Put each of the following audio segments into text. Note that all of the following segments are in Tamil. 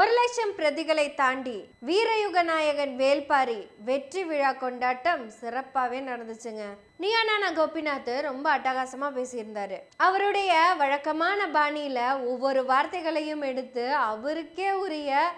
ஒரு லட்சம் பிரதிகளை தாண்டி வீரயுக நாயகன் வேல்பாரி வெற்றி விழா கொண்டாட்டம் சிறப்பாகவே நடந்துச்சுங்க. நியானானா கோபிநாத் ரொம்ப அட்டகாசமாக பேசியிருந்தாரு. அவருடைய வழக்கமான பாணியில் ஒவ்வொரு வார்த்தைகளையும் எடுத்து அவருக்கே உரிய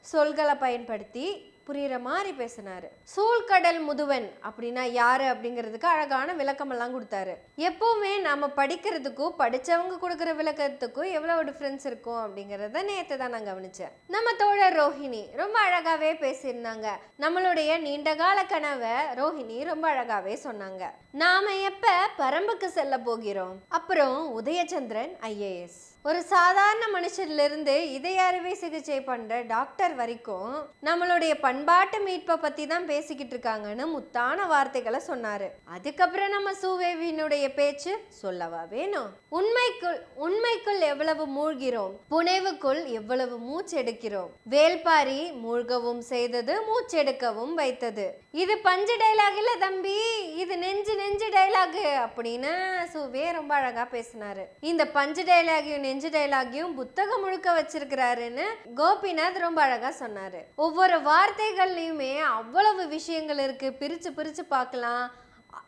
சொல்களை பயன்படுத்தி புரிகிற மாதிரி பேசினாரு. சூழ்கடல் முதுவன் அப்படின்னா யார் அப்படிங்கிறதுக்கு அழகான விளக்கமெல்லாம் கொடுத்தாரு. எப்போவுமே நம்ம படிக்கிறதுக்கும் படித்தவங்க கொடுக்குற விளக்கத்துக்கும் எவ்வளோ டிஃப்ரென்ஸ் இருக்கும் அப்படிங்கிறத நேற்று தான் நான் கவனித்தேன் நம்ம தோழர் ரோஹிணி ரொம்ப அழகாகவே பேசியிருந்தாங்க. நம்மளுடைய நீண்டகால கனவை ரோஹிணி ரொம்ப அழகாகவே சொன்னாங்க. நாம எப்போ பரம்புக்கு செல்ல போகிறோம்? அப்புறம் உதயச்சந்திரன் ஐஏஎஸ். ஒரு சாதாரண மனுஷன்லிருந்து இதய அறுவை சிகிச்சை பண்ணுற டாக்டர் வரைக்கும் நம்மளுடைய பண்பாட்டு மீட்பை பற்றி தான் பேசிக்கிட்டு இருக்காங்கன்னு முத்தான வார்த்தைகளை சொன்னாரு. அதுக்கப்புறம் நம்ம சூவேவினுடைய பேச்சு சொல்லவா வேணும்? உண்மைக்குள் உண்மைக்குள் எவ்வளவு மூழ்கிறோம்? புனைவுக்குள் எவ்வளவு மூச்செடுக்கிறோம்? வேல்பாரி மூழ்கவும் செய்தது மூச்செடுக்கவும் வைத்தது. இது பஞ்சு டைலாக் இல்ல தம்பி இது நெஞ்சு நெஞ்சு டைலாக் அப்படின்னு சூவே ரொம்ப அழகா பேசினாரு. இந்த பஞ்சு டைலாகையும் நெஞ்சு டைலாகையும் புத்தகம் முழுக்க வச்சிருக்கிறாருன்னு கோபிநாத் ரொம்ப அழகா சொன்னாரு. ஒவ்வொரு வார்த்தைகள்லையுமே அவ்வளவு விஷயங்கள் இருக்கு. பிரிச்சு பிரிச்சு பார்க்கலாம்.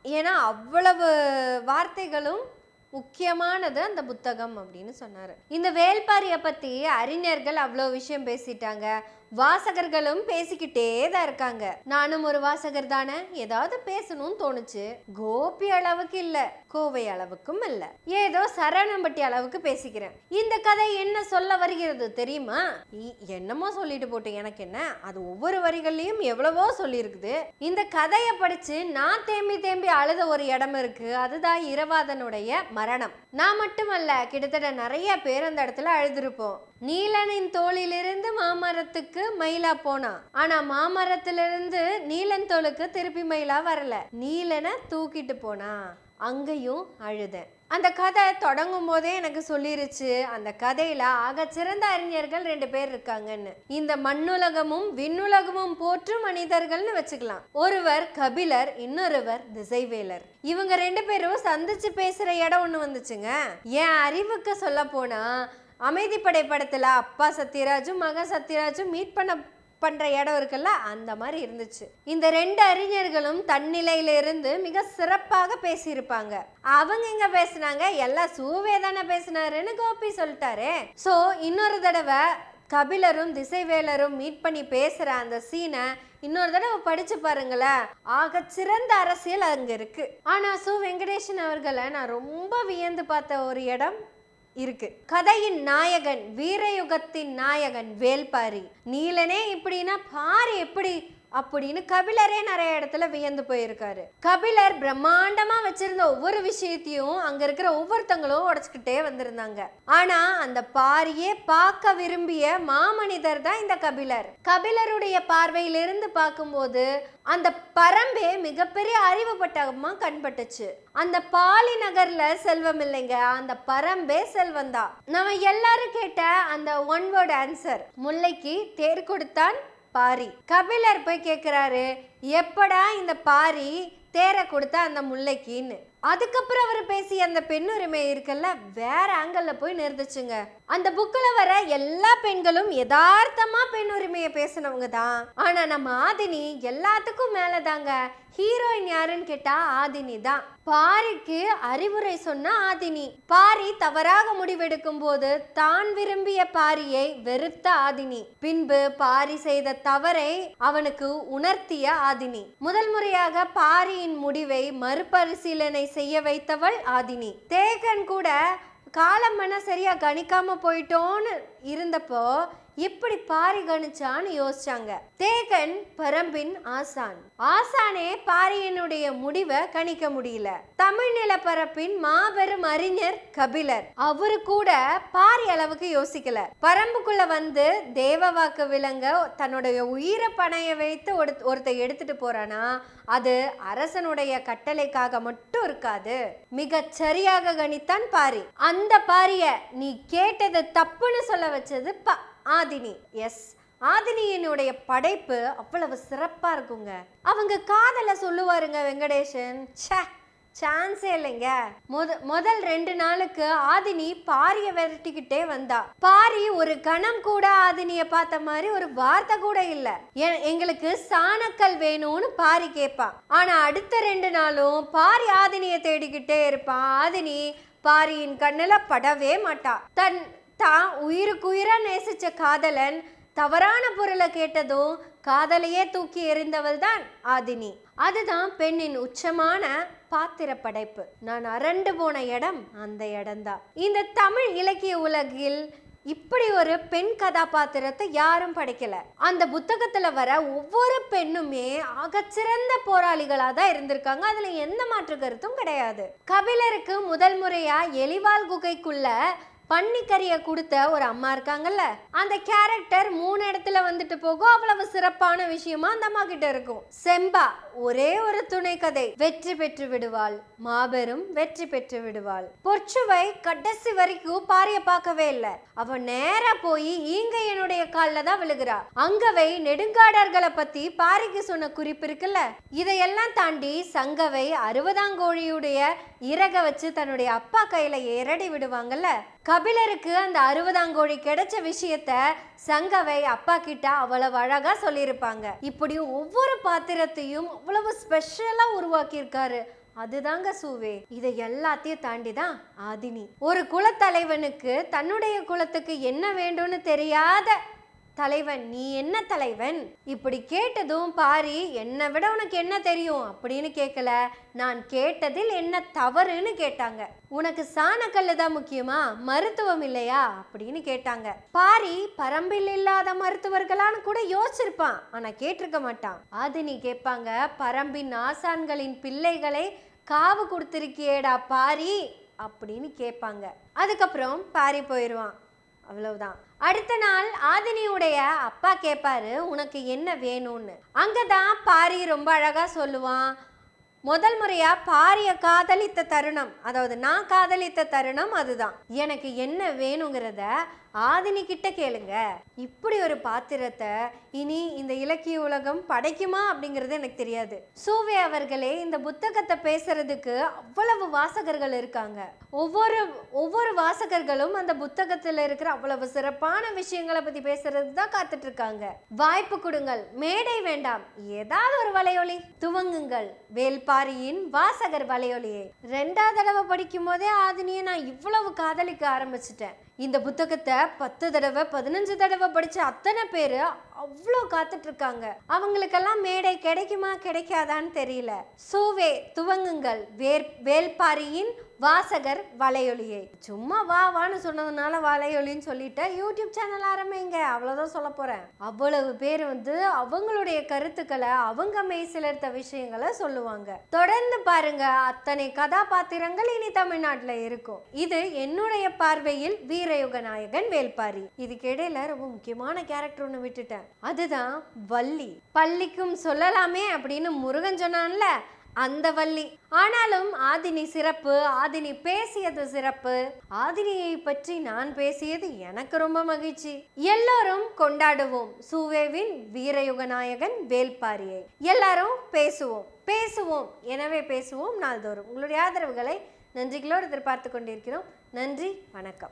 ஏன்னா அவ்வளவு வார்த்தைகளும் முக்கியமானது அந்த புத்தகம் அப்படின்னு சொன்னாரு. இந்த வேல்பாரியை பத்தி அறிஞர்கள் அவ்வளோ விஷயம் பேசிட்டாங்க. வாசகர்களும் பேசிக்கிட்டே தான் இருக்காங்க. நானும் ஒரு வாசகர் தானே? ஏதாவது பேசணும்னு தோணுச்சு. கோபி அளவுக்கு இல்ல. கோவை அளவுக்கும் இல்ல ஏதோ சரணம்பட்டி அளவுக்கு பேசிக்கிறேன். இந்த கதை என்ன சொல்ல வருகிறது தெரியுமா? இ- என்னமோ சொல்லிட்டு போட்டு எனக்கு என்ன? அது ஒவ்வொரு வரிகள்லயும் எவ்வளவோ சொல்லியிருக்குது. இந்த கதையை படிச்சு நான் தேம்பி தேம்பி அழுத ஒரு இடம் இருக்கு. அதுதான் இரவாதனுடைய மரணம். நான் மட்டுமல்ல கிட்டத்தட்ட நிறைய பேர் அந்த இடத்துல அழுதுருப்போம். நீலனின் தோளிலிருந்து மாமரத்துக்கு மயிலா போனான் ஆனா மாமரத்திலிருந்து நீலன் தோலுக்கு திருப்பி மயிலா வரல. நீலனை தூக்கிட்டு போனான் அங்கேயும் அழுதேன். அந்த கதை தொடங்கும் போதே எனக்கு சொல்லிருச்சு அந்த கதையில ஆகச்சிறந்த அறிஞர்கள் ரெண்டு பேர் இருக்காங்கன்னு. இந்த மண்ணுலகமும் விண்ணுலகமும் போற்றும் மனிதர்கள்னு வச்சுக்கலாம். ஒருவர் கபிலர் இன்னொருவர் திசைவேலர். இவங்க ரெண்டு பேரும் சந்திச்சு பேசுற இடம் ஒண்ணு வந்துச்சுங்க. என் அறிவுக்கு சொல்ல போனா அமைதிப்படை படத்தில் அப்பா சத்யராஜும் மக சத்யராஜும் மீட் பண்ண பண்ணுற இடம் இருக்குல்ல அந்த மாதிரி இருந்துச்சு. இந்த ரெண்டு அறிஞர்களும் தன்னிலையிலிருந்து மிக சிறப்பாக பேசியிருப்பாங்க. அவங்க எங்க பேசுனாங்க எல்லாம் சூவே தானே பேசினாருன்னு கோபி சொல்லிட்டாரு. ஸோ இன்னொரு தடவை கபிலரும் திசைவேலரும் மீட் பண்ணி பேசுற அந்த சீனை இன்னொரு தடவை படிச்சு பாருங்களேன். ஆக சிறந்த அரசியல் அங்க இருக்கு. ஆனா சு. வெங்கடேசன் அவர்களை நான் ரொம்ப வியந்து பார்த்த ஒரு இடம் இருக்கு. கதையின் நாயகன் வீரயுகத்தின் நாயகன் வேல்பாரி. நீலனே இப்படின்னா பாரி எப்படி அப்படின்னு கபிலரே நிறைய இடத்துல வியந்து போயிருக்காரு. கபிலர் பிரம்மாண்டமா வச்சிருந்த ஒவ்வொரு விஷயத்தையும் அங்க இருக்கிற ஒவ்வொருத்தங்களும் உடச்சுக்கிட்டே வந்திருந்தாங்க. ஆனா அந்த பாரியே பார்க்க விரும்பிய மாமனிதர் தான் இந்த கபிலர். கபிலருடைய பார்வையிலிருந்து பார்க்கும்போது அந்த பரம்பே மிகப்பெரிய அறிவுபட்டமா கண்பட்டுச்சு. அந்த பாலி நகர்ல செல்வம் இல்லைங்க அந்த பரம்பே செல்வம் தான். நம்ம எல்லாரும் கேட்ட அந்த ஒன் வேர்ட் ஆன்சர் முல்லைக்கு தேர் கொடுத்தான் பாரி. கபிலர் போய் கேட்குறாரு எப்படா இந்த பாரி தேரை கொடுத்தா அந்த முல்லைக்கின்னு? அதுக்கப்புறம் அவர் பேசிய அந்த பெண்ணுரிமை இருக்குல்ல வேற ஆங்கிள் போய் நிறுத்துச்சுங்க. அந்த புக்கில் வர எல்லா பெண்களும் யதார்த்தமா பெண்ணுரிமையை பேசினவங்க தான். ஆனா நம்ம ஆதினி எல்லாத்துக்கும் மேலதாங்க. ஹீரோயின் யாருன்னு கேட்டா ஆதினி தான். பாரிக்கு அறிவுரை சொன்ன ஆதினி. பாரி தவறாக முடிவெடுக்கும் போது தான் விரும்பிய பாரியை வெறுத்த ஆதினி. பின்பு பாரி செய்த தவறை அவனுக்கு உணர்த்திய ஆதினி. முதல் முறையாக பாரியின் முடிவை மறுபரிசீலனை செய்ய வைத்தவள் ஆதினி. தேகன் கூட காலம் மன சரியா கணிக்காம போயிட்டோன்னு இருந்தப்போ எப்படி பாரி கணிச்சான்னு யோசிச்சாங்க. தேகன் பரம்பின் ஆசான். ஆசானே பாரியனுடைய முடிவை கணிக்க முடியல. தமிழ் நிலப்பரப்பின் மாபெரும் அறிஞர் கபிலர். அவரு கூட பாரி அளவுக்கு யோசிக்கல. பரம்புக்குள்ள வந்து தேவ வாக்கு விலங்க தன்னுடைய உயிரை பணைய வைத்து ஒருத்த- எடுத்துட்டு போறானா? அது அரசனுடைய கட்டளைக்காக மட்டும் இருக்காது. மிக சரியாக கணித்தான் பாரி. அந்த பாரிய நீ கேட்டது தப்புன்னு சொல்ல வச்சது பா ஆதினி. எஸ் ஆதினியினுடைய படைப்பு அவ்வளவு சிறப்பாக இருக்குங்க. அவங்க காதல சொல்லுவாருங்க வெங்கடேஷன். ச்சே சான்ஸே இல்லைங்க. முத முதல் ரெண்டு நாளுக்கு ஆதினி பாரிய விரட்டிக்கிட்டே வந்தா. பாரி ஒரு கணம் கூட ஆதினிய பார்த்த மாதிரி ஒரு வார்த்தை கூட இல்ல. எ- எங்களுக்கு சாணக்கல் வேணும்னு பாரி கேட்பான் ஆனா அடுத்த ரெண்டு நாளும் பாரி ஆதினிய தேடிக்கிட்டே இருப்பான் ஆதினி பாரியின் கண்ணில் படவே மாட்டா. தன் தான் உயிருக்குயிராக நேசித்த காதலன் தவறான பொருளை கேட்டதும் காதலையே தூக்கி எறிந்தவள் தான் ஆதினி. அதுதான் பெண்ணின் உச்சமான பாத்திர படைப்பு நான் அரண்டு போன இடம் அந்த இடம்தான். இந்த தமிழ் இலக்கிய உலகில் இப்படி ஒரு பெண் கதாபாத்திரத்தை யாரும் படைக்கல. அந்த புத்தகத்துல வர ஒவ்வொரு பெண்ணுமே ஆகச்சிறந்த போராளிகளா தான் இருந்திருக்காங்க. அதுல எந்த மாற்று கருத்தும் கிடையாது. கபிலருக்கு முதல் முறையா எலிவால் குகைக்குள்ள பன்னிக்கறியை கொடுத்த ஒரு அம்மா இருக்காங்கல்ல அந்த கேரக்டர் மூணு இடத்துல வந்துட்டு போகும். அவ்வளவு சிறப்பான விஷயமா அந்த அம்மா கிட்ட இருக்கும். செம்பா ஒரே ஒரு துணை கதை. வெற்றி பெற்று விடுவாள். மாபெரும் வெற்றி பெற்று விடுவாள். பொற்சுவை கடைசி வரைக்கும் பாரிய பார்க்கவே இல்லை. அவ நேரா போய் ஈங்கையனுடைய கால்ல தான் விழுகிறா. அங்கவை நெடுங்காடர்களை பத்தி பாரிக்கு சொன்ன குறிப்பு இருக்குல்ல இதையெல்லாம் தாண்டி சங்கவை அறுபதாங்கோழியுடைய இறக வச்சு தன்னுடைய அப்பா கையில ஏறடி விடுவாங்கல்ல கபிலருக்கு அந்த அறுபதாங்கோழி கிடைச்ச விஷயத்த சங்கவை அப்பா கிட்ட அவ்வளவு அழகா சொல்லியிருப்பாங்க. இப்படி ஒவ்வொரு பாத்திரத்தையும் அவ்வளவு ஸ்பெஷலா உருவாக்கியிருக்காரு. அதுதாங்க சூவே. இதை எல்லாத்தையும் தாண்டி தான் ஆதினி. ஒரு குலத்தலைவனுக்கு தன்னுடைய குலத்துக்கு என்ன வேண்டும்னு தெரியாத தலைவன் நீ என்ன தலைவன்? இப்படி கேட்டதும் பாரி என்னை விட உனக்கு என்ன தெரியும்? அப்படின்னு கேட்கல நான் கேட்டதில் என்ன தவறுன்னு கேட்டாங்க. உனக்கு சாணக்கல்லு தான் முக்கியமா? மருத்துவம் இல்லையா? அப்படின்னு கேட்டாங்க. பாரி பரம்பில் இல்லாத மருத்துவர்களான்னு கூட யோசிச்சிருப்பான் ஆனா கேட்டிருக்க மாட்டான். அது நீ கேட்பாங்க. பரம்பின் ஆசான்களின் பிள்ளைகளை காவு கொடுத்திருக்கியேடா பாரி? அப்படின்னு கேட்பாங்க. அதுக்கப்புறம் பாரி போயிடுவான் அவ்வளவுதான். அடுத்த நாள் ஆதினியுடைய அப்பா கேட்பாரு உனக்கு என்ன வேணும்னு? அங்கதான் பாரி ரொம்ப அழகா சொல்லுவான் முதல் முறையா பாரிய காதலித்த தருணம் அதாவது நான் காதலித்த தருணம் அதுதான். எனக்கு என்ன வேணுங்கிறத ஆதினி கிட்ட கேளுங்க. இப்படி ஒரு பாத்திரத்தை இனி இந்த இலக்கிய உலகம் படைக்குமா அப்படிங்கிறது எனக்கு தெரியாது. சூவே அவர்களே இந்த புத்தகத்தை பேசுறதுக்கு அவ்வளவு வாசகர்கள் இருக்காங்க. ஒவ்வொரு ஒவ்வொரு வாசகர்களும் அந்த புத்தகத்துல இருக்கிற அவ்வளவு சிறப்பான விஷயங்களை பத்தி பேசுறது தான் காத்துட்டு இருக்காங்க வாய்ப்பு கொடுங்கள். மேடை வேண்டாம். ஏதாவது ஒரு வலையொலி. துவங்குங்கள். வேல்பாரியின் வாசகர் வலையொலியை. ரெண்டாவது தடவை படிக்கும் போதே ஆதினியை நான் இவ்வளவு காதலிக்க ஆரம்பிச்சிட்டேன். இந்த புத்தகத்தை பத்து தடவை பதினஞ்சு தடவை படிச்ச அத்தனை பேர் அவ்வளோ காத்துட்டு இருக்காங்க அவங்களுக்கெல்லாம் மேடை கிடைக்குமா கிடைக்காதான்னு தெரியல. சோவே துவங்குங்கள். வேர் வேல்பாரியின் வாசகர் வலையொலியை. சும்மா வா வான்னு சொன்னதுனால வலையொலின்னு சொல்லிட்டேன் யூடியூப் சேனல் ஆரம்பிங்க. அவ்வளோதான் சொல்ல போகிறேன் அவ்வளவு பேர் வந்து அவங்களுடைய கருத்துக்களை அவங்க மெய் சிலர்த்த விஷயங்களை சொல்லுவாங்க. தொடர்ந்து பாருங்க. அத்தனை கதாபாத்திரங்கள் இனி தமிழ்நாட்டில் இருக்கும். இது என்னுடைய பார்வையில் வீரயுக நாயகன் வேல்பாரி. இதுக்கு இடையில ரொம்ப முக்கியமான கேரக்டர் ஒன்று விட்டுட்டேன். அதுதான் வள்ளி. பள்ளிக்கும் சொல்லலாமே அப்படின்னு முருகன் சொன்னான்ல. அந்த வள்ளி ஆனாலும் ஆதினி சிறப்பு ஆதினி பேசியது சிறப்பு. ஆதினியை பற்றி நான் பேசியது எனக்கு ரொம்ப மகிழ்ச்சி. எல்லோரும் கொண்டாடுவோம். சூவேவின் வீரயுக நாயகன் வேல்பாரியை. எல்லாரும் பேசுவோம். பேசுவோம். எனவே பேசுவோம் நாள்தோறும். உங்களுடைய ஆதரவுகளை நன்றிகளோடு எதிர்பார்த்து கொண்டிருக்கிறோம். நன்றி. வணக்கம்.